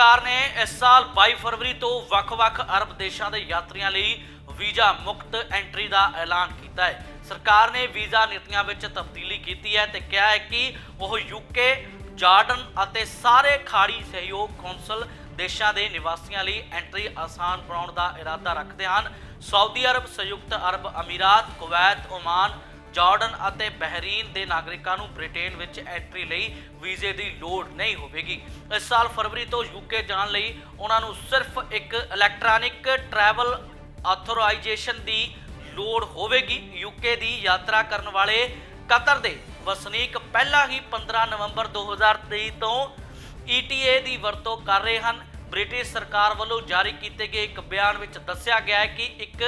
ਸਰਕਾਰ ਨੇ ਇਸ ਸਾਲ 22 ਫਰਵਰੀ ਤੋਂ ਵੱਖ-ਵੱਖ ਅਰਬ ਦੇਸ਼ਾਂ ਦੇ ਯਾਤਰੀਆਂ ਲਈ ਵੀਜ਼ਾ ਮੁਕਤ ਐਂਟਰੀ ਦਾ ਐਲਾਨ ਕੀਤਾ ਹੈ। ਸਰਕਾਰ ਨੇ ਵੀਜ਼ਾ ਨੀਤੀਆਂ ਵਿੱਚ ਤਬਦੀਲੀ ਕੀਤੀ ਹੈ ਤੇ ਕਿਹਾ ਹੈ ਕਿ ਉਹ ਯੂਕੇ ਜਾਰਡਨ ਅਤੇ ਸਾਰੇ ਖਾੜੀ ਸਹਿਯੋਗ ਕੌਂਸਲ ਦੇਸ਼ਾਂ ਦੇ ਨਿਵਾਸੀਆਂ ਲਈ ਐਂਟਰੀ ਆਸਾਨ ਬਣਾਉਣ ਦਾ ਇਰਾਦਾ ਰੱਖਦੇ ਹਨ। ਸਾਊਦੀ ਅਰਬ ਸੰਯੁਕਤ ਅਰਬ ਅਮੀਰਾਤ, ਕੁਵੈਤ, ਓਮਾਨ ਜਾਰਡਨ ਅਤੇ ਬਹਿਰੀਨ ਦੇ ਨਾਗਰਿਕਾਂ ਨੂੰ ਬ੍ਰਿਟੇਨ ਵਿੱਚ ਐਂਟਰੀ ਲਈ ਵੀਜ਼ੇ ਦੀ ਲੋੜ ਨਹੀਂ ਹੋਵੇਗੀ। ਇਸ ਸਾਲ ਫਰਵਰੀ ਤੋਂ ਯੂਕੇ ਜਾਣ ਲਈ ਉਹਨਾਂ ਨੂੰ ਸਿਰਫ ਇੱਕ ਇਲੈਕਟ੍ਰੋਨਿਕ ਟਰੈਵਲ ਆਥੋਰਾਈਜੇਸ਼ਨ ਦੀ ਲੋੜ ਹੋਵੇਗੀ। ਯੂਕੇ ਦੀ ਯਾਤਰਾ ਕਰਨ ਵਾਲੇ ਕਤਰ ਦੇ ਵਸਨੀਕ ਪਹਿਲਾਂ ਹੀ 15 ਨਵੰਬਰ 2023 ਤੋਂ ETA ਦੀ ਵਰਤੋਂ ਕਰ ਰਹੇ ਹਨ। ਬ੍ਰਿਟਿਸ਼ ਸਰਕਾਰ ਵੱਲੋਂ ਜਾਰੀ ਕੀਤੇ ਗਏ ਇੱਕ ਬਿਆਨ ਵਿੱਚ ਦੱਸਿਆ ਗਿਆ ਹੈ ਕਿ ਇੱਕ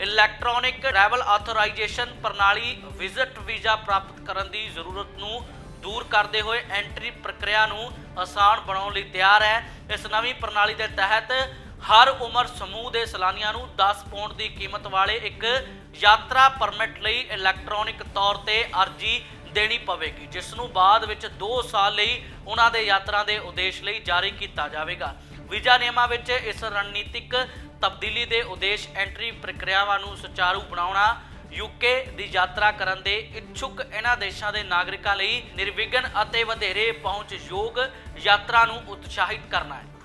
ਇਲੈਕਟ੍ਰੋਨਿਕ ਟਰੈਵਲ ਆਥੋਰਾਈਜੇਸ਼ਨ ਪ੍ਰਣਾਲੀ ਵਿਜ਼ਿਟ ਵੀਜ਼ਾ ਪ੍ਰਾਪਤ ਕਰਨ ਦੀ ਜ਼ਰੂਰਤ ਨੂੰ ਦੂਰ ਕਰਦੇ ਹੋਏ ਐਂਟਰੀ ਪ੍ਰਕਿਰਿਆ ਨੂੰ ਆਸਾਨ ਬਣਾਉਣ ਲਈ ਤਿਆਰ ਹੈ। ਇਸ ਨਵੀਂ ਪ੍ਰਣਾਲੀ ਦੇ ਤਹਿਤ ਹਰ ਉਮਰ ਸਮੂਹ ਦੇ ਸੈਲਾਨੀਆਂ ਨੂੰ 10 ਪੌਂਡ ਦੀ ਕੀਮਤ ਵਾਲੇ ਇੱਕ ਯਾਤਰਾ ਪਰਮਿਟ ਲਈ ਇਲੈਕਟ੍ਰੋਨਿਕ ਤੌਰ ਤੇ ਅਰਜ਼ੀ ਦੇਣੀ ਪਵੇਗੀ, ਜਿਸ ਨੂੰ ਬਾਅਦ ਵਿੱਚ 2 ਸਾਲ ਲਈ ਉਹਨਾਂ ਦੇ ਯਾਤਰਾ ਦੇ ਉਦੇਸ਼ ਲਈ ਜਾਰੀ ਕੀਤਾ ਜਾਵੇਗਾ। ਵੀਜ਼ਾ ਨਿਯਮਾਂ ਵਿੱਚ ਇਸ ਰਣਨੀਤਿਕ ਤਬਦੀਲੀ ਦੇ ਉਦੇਸ਼ ਐਂਟਰੀ ਪ੍ਰਕਿਰਿਆਵਾਂ ਨੂੰ ਸੁਚਾਰੂ ਬਣਾਉਣਾ ਯੂਕੇ ਦੀ ਯਾਤਰਾ ਕਰਨ ਦੇ ਇੱਛੁਕ ਇਹਨਾਂ ਦੇਸ਼ਾਂ ਦੇ ਨਾਗਰਿਕਾਂ ਲਈ ਨਿਰਵਿਘਨ ਅਤੇ ਵਧੇਰੇ ਪਹੁੰਚਯੋਗ ਯਾਤਰਾ ਨੂੰ ਉਤਸ਼ਾਹਿਤ ਕਰਨਾ ਹੈ।